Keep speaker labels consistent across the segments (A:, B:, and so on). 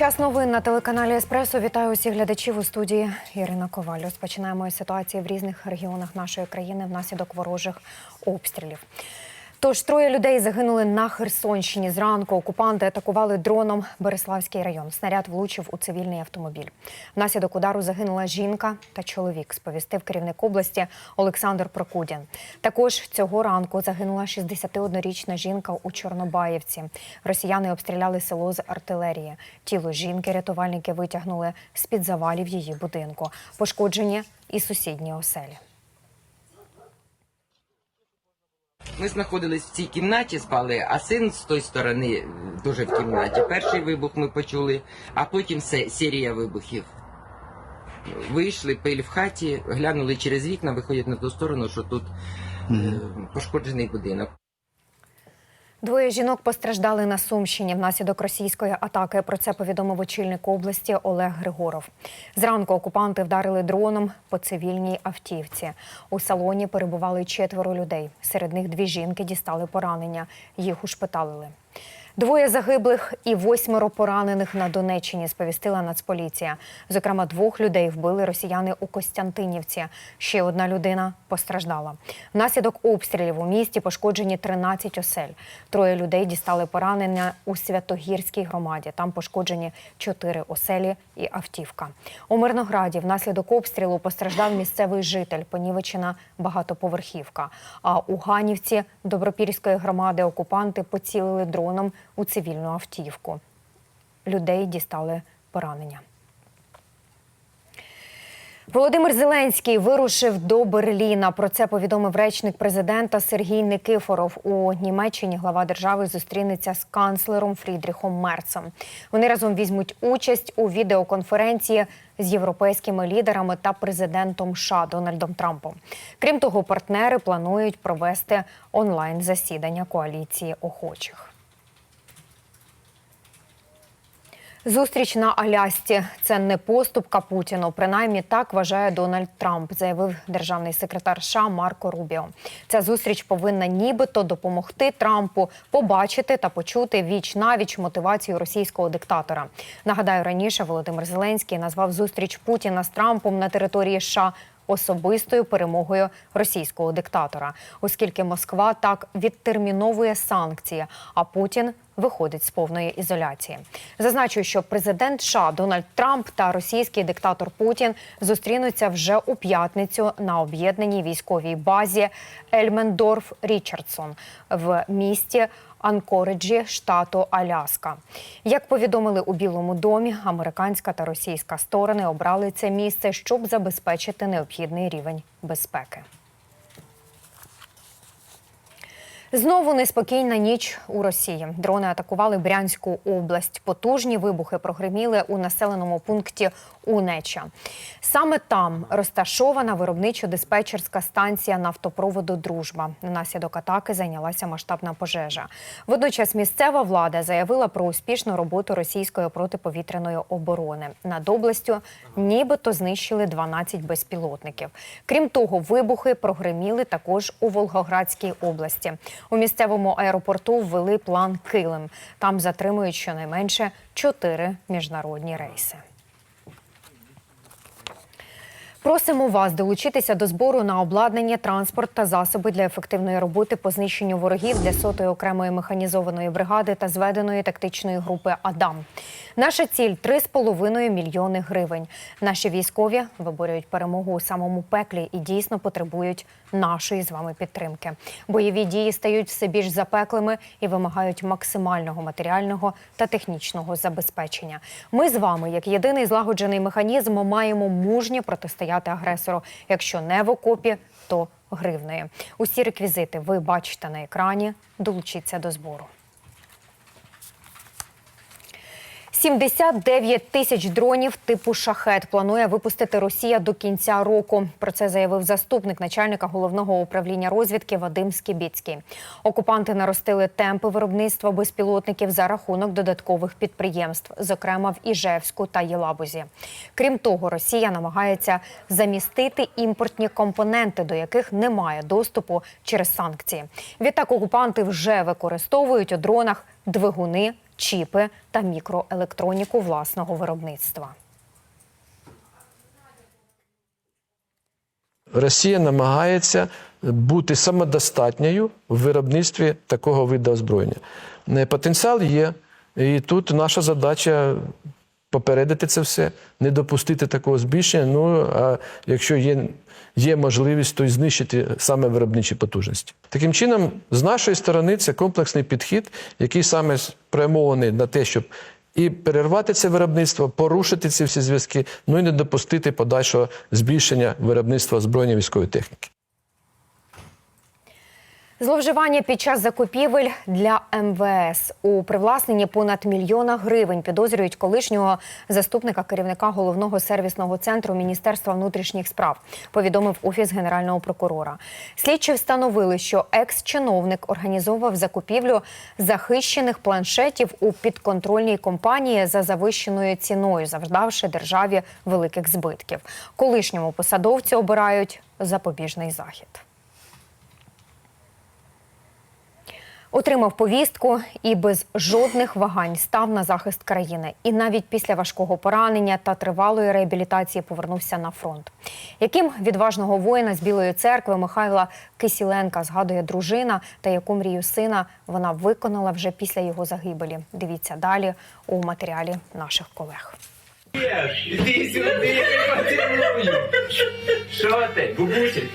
A: Час новин на телеканалі Еспресо. Вітаю усіх глядачів у студії Ірина Коваль. Розпочинаємо із ситуації в різних регіонах нашої країни внаслідок ворожих обстрілів. Тож троє людей загинули на Херсонщині. Зранку окупанти атакували дроном Береславський район. Снаряд влучив у цивільний автомобіль. Внаслідок удару загинула жінка та чоловік. Сповістив керівник області Олександр Прокудін. Також цього ранку загинула 61-річна жінка у Чорнобаївці. Росіяни обстріляли село з артилерії. Тіло жінки рятувальники витягнули з під завалів її будинку. Пошкоджені і сусідні оселі.
B: Ми знаходились в цій кімнаті, спали, а син з тої сторони дуже в кімнаті. Перший вибух ми почули, а потім се- серія вибухів. Вийшли, пиль в хаті, глянули через вікна, виходять на ту сторону, що тут е, пошкоджений будинок.
A: Двоє жінок постраждали на Сумщині внаслідок російської атаки. Про це повідомив очільник області Олег Григоров. Зранку окупанти вдарили дроном по цивільній автівці. У салоні перебували четверо людей. Серед них дві жінки дістали поранення. Їх ушпиталили. Двоє загиблих і восьмеро поранених на Донеччині сповістила Нацполіція. Зокрема, двох людей вбили росіяни у Костянтинівці. Ще одна людина постраждала. Внаслідок обстрілів у місті пошкоджені 13 осель. Троє людей дістали поранення у Святогірській громаді. Там пошкоджені чотири оселі і автівка. У Мирнограді внаслідок обстрілу постраждав місцевий житель, понівечена багатоповерхівка. А у Ганівці Добропільської громади окупанти поцілили дроном у цивільну автівку. Людей дістали поранення. Володимир Зеленський вирушив до Берліна. Про це повідомив речник президента Сергій Никифоров. У Німеччині глава держави зустрінеться з канцлером Фрідріхом Мерцем. Вони разом візьмуть участь у відеоконференції з європейськими лідерами та президентом США Дональдом Трампом. Крім того, партнери планують провести онлайн засідання коаліції охочих. Зустріч на Алясці це не поступка Путіну. Принаймні так вважає Дональд Трамп, заявив державний секретар США Марко Рубіо. Ця зустріч повинна нібито допомогти Трампу побачити та почути віч навіч мотивацію російського диктатора. Нагадаю, раніше Володимир Зеленський назвав зустріч Путіна з Трампом на території США особистою перемогою російського диктатора, оскільки Москва так відтерміновує санкції, а Путін виходить з повної ізоляції. Зазначу, що президент США Дональд Трамп та російський диктатор Путін зустрінуться вже у п'ятницю на об'єднаній військовій базі Ельмендорф Річардсон в місті. Анкориджі, штату Аляска. Як повідомили у Білому домі, американська та російська сторони обрали це місце, щоб забезпечити необхідний рівень безпеки. Знову неспокійна ніч у Росії. Дрони атакували Брянську область. Потужні вибухи прогреміли у населеному пункті Унеча. Саме там розташована виробничо-диспетчерська станція нафтопроводу Дружба. Внаслідок атаки зайнялася масштабна пожежа. Водночас місцева влада заявила про успішну роботу російської протиповітряної оборони. Над областю нібито знищили 12 безпілотників. Крім того, вибухи прогреміли також у Волгоградській області. У місцевому аеропорту ввели план Килим. Там затримують щонайменше чотири міжнародні рейси. Просимо вас долучитися до збору на обладнання, транспорт та засоби для ефективної роботи по знищенню ворогів для сотої окремої механізованої бригади та зведеної тактичної групи Адам. Наша ціль 3,5 мільйони гривень. Наші військові виборюють перемогу у самому пеклі і дійсно потребують нашої з вами підтримки. Бойові дії стають все більш запеклими і вимагають максимального матеріального та технічного забезпечення. Ми з вами, як єдиний злагоджений механізм, маємо мужньо протистояти агресору. Якщо не в окопі, то гривнею. Усі реквізити ви бачите на екрані. Долучіться до збору. 79 тисяч дронів типу шахет планує випустити Росія до кінця року. Про це заявив заступник начальника головного управління розвідки Вадим Скібіцький. Окупанти наростили темпи виробництва безпілотників за рахунок додаткових підприємств, зокрема в Іжевську та Єлабузі. Крім того, Росія намагається замістити імпортні компоненти, до яких немає доступу через санкції. Відтак окупанти вже використовують у дронах двигуни чіпи та мікроелектроніку власного виробництва.
C: Росія намагається бути самодостатньою в виробництві такого виду озброєння. Е, Потенціал є, і тут наша задача попередити це все, не допустити такого збільшення. Ну а якщо є, є можливість, то й знищити саме виробничі потужності. Таким чином, з нашої сторони, це комплексний підхід, який саме спрямований на те, щоб і перервати це виробництво, порушити ці всі зв'язки, ну і не допустити подальшого збільшення виробництва озброєння військової техніки.
A: Зловживання під час закупівель для МВС у привласненні понад мільйона гривень підозрюють колишнього заступника керівника головного сервісного центру Міністерства внутрішніх справ. Повідомив офіс генерального прокурора. Слідчі встановили, що екс-чиновник організовував закупівлю захищених планшетів у підконтрольній компанії за завищеною ціною, завдавши державі великих збитків. Колишньому посадовцю обирають запобіжний захід. Отримав повістку і без жодних вагань став на захист країни. І навіть після важкого поранення та тривалої реабілітації повернувся на фронт. Яким відважного воїна з Білої церкви Михайла Кисіленка згадує дружина та яку мрію сина вона виконала вже після його загибелі. Дивіться далі у матеріалі наших колег.
D: Іди сюди. Що ти, бабусі?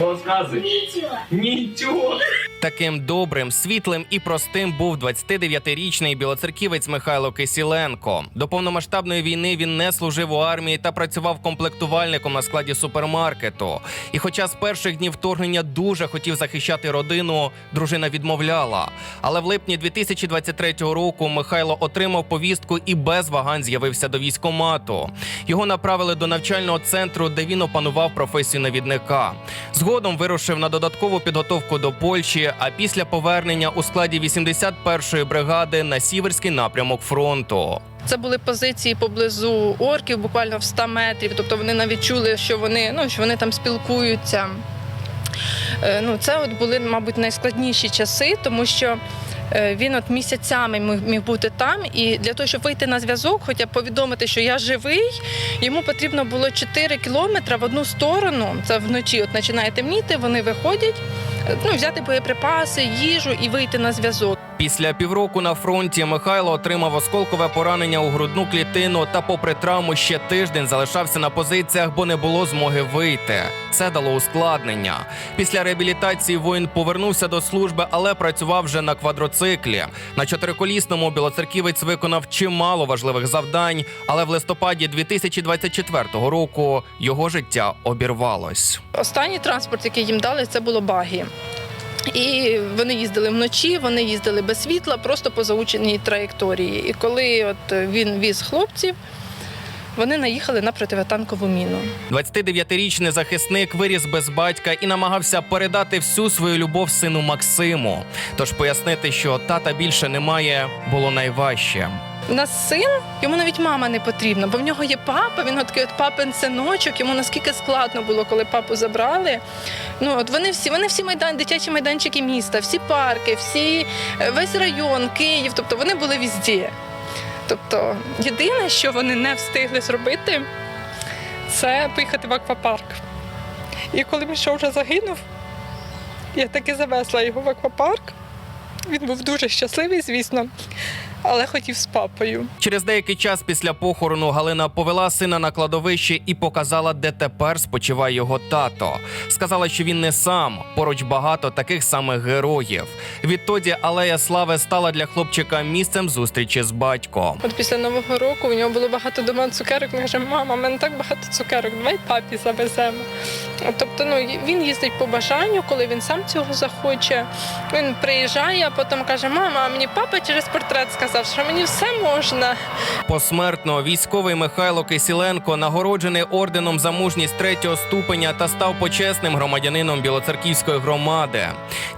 D: Розказуй.
E: Нічого.
D: Нічого.
F: Таким добрим, світлим і простим був 29-річний білоцерківець Михайло Кисіленко. До повномасштабної війни він не служив у армії та працював комплектувальником на складі супермаркету. І хоча з перших днів вторгнення дуже хотів захищати родину, дружина відмовляла. Але в липні 2023 року Михайло отримав повістку і без вагань з'явився до військомату. Його направили до навчального центру, де він опанував професію навідника. Згодом вирушив на додаткову підготовку до Польщі, а після повернення у складі 81-ї бригади на сіверський напрямок фронту.
G: Це були позиції поблизу орків, буквально в 100 метрів. Тобто вони навіть чули, що вони, ну, що вони там спілкуються. Е, Ну, це от були, мабуть, найскладніші часи, тому що він от місяцями міг, міг бути там. І для того, щоб вийти на зв'язок, хоча б повідомити, що я живий, йому потрібно було 4 кілометри в одну сторону. Це вночі, от починає темніти, вони виходять, е, ну, взяти боєприпаси, їжу і вийти на зв'язок.
F: Після півроку на фронті Михайло отримав осколкове поранення у грудну клітину та, попри травму, ще тиждень залишався на позиціях, бо не було змоги вийти. Це дало ускладнення. Після реабілітації воїн повернувся до служби, але працював вже на квадроциклі. На чотириколісному білоцерківець виконав чимало важливих завдань, але в листопаді 2024 року його життя обірвалось.
G: Останній транспорт, який їм дали, це було багі. І вони їздили вночі, вони їздили без світла, просто по заученій траєкторії. І коли от він віз хлопців, вони наїхали на противотанкову міну.
F: 29-річний захисник виріс без батька і намагався передати всю свою любов сину Максиму. Тож пояснити, що тата більше немає, було найважче.
G: У нас син, йому навіть мама не потрібна, бо в нього є папа, він такий от папин синочок, йому наскільки складно було, коли папу забрали. Ну от вони всі, вони всі майдан, дитячі майданчики міста, всі парки, всі, е, весь район, Київ, тобто вони були візді. Тобто, єдине, що вони не встигли зробити, це поїхати в аквапарк. І коли Міша вже загинув, я таки завезла його в аквапарк. Він був дуже щасливий, звісно, але хотів з папою.
F: Через деякий час після похорону Галина повела сина на кладовище і показала, де тепер спочиває його тато. Сказала, що він не сам, поруч багато таких самих героїв. Відтоді алея слави стала для хлопчика місцем зустрічі з батьком.
G: От після Нового року у нього було багато дома цукерок. Він каже, мама, в мене так багато цукерок, давай папі завеземо. Тобто, ну він їздить по бажанню, коли він сам цього захоче. Він приїжджає, а потім каже: Мама, а мені папа через портрет сказав, що мені все можна.
F: Посмертно військовий Михайло Кисіленко нагороджений орденом за мужність третього ступеня та став почесним громадянином Білоцерківської громади.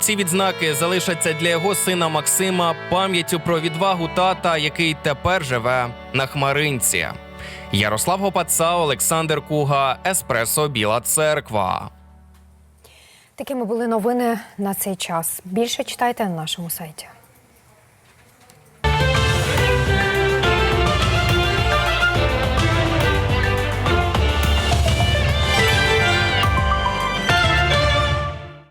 F: Ці відзнаки залишаться для його сина Максима пам'яттю про відвагу тата, який тепер живе на Хмаринці. Ярослав Гопаца, Олександр Куга, Еспресо Біла Церква.
A: Такими були новини на цей час. Більше читайте на нашому сайті.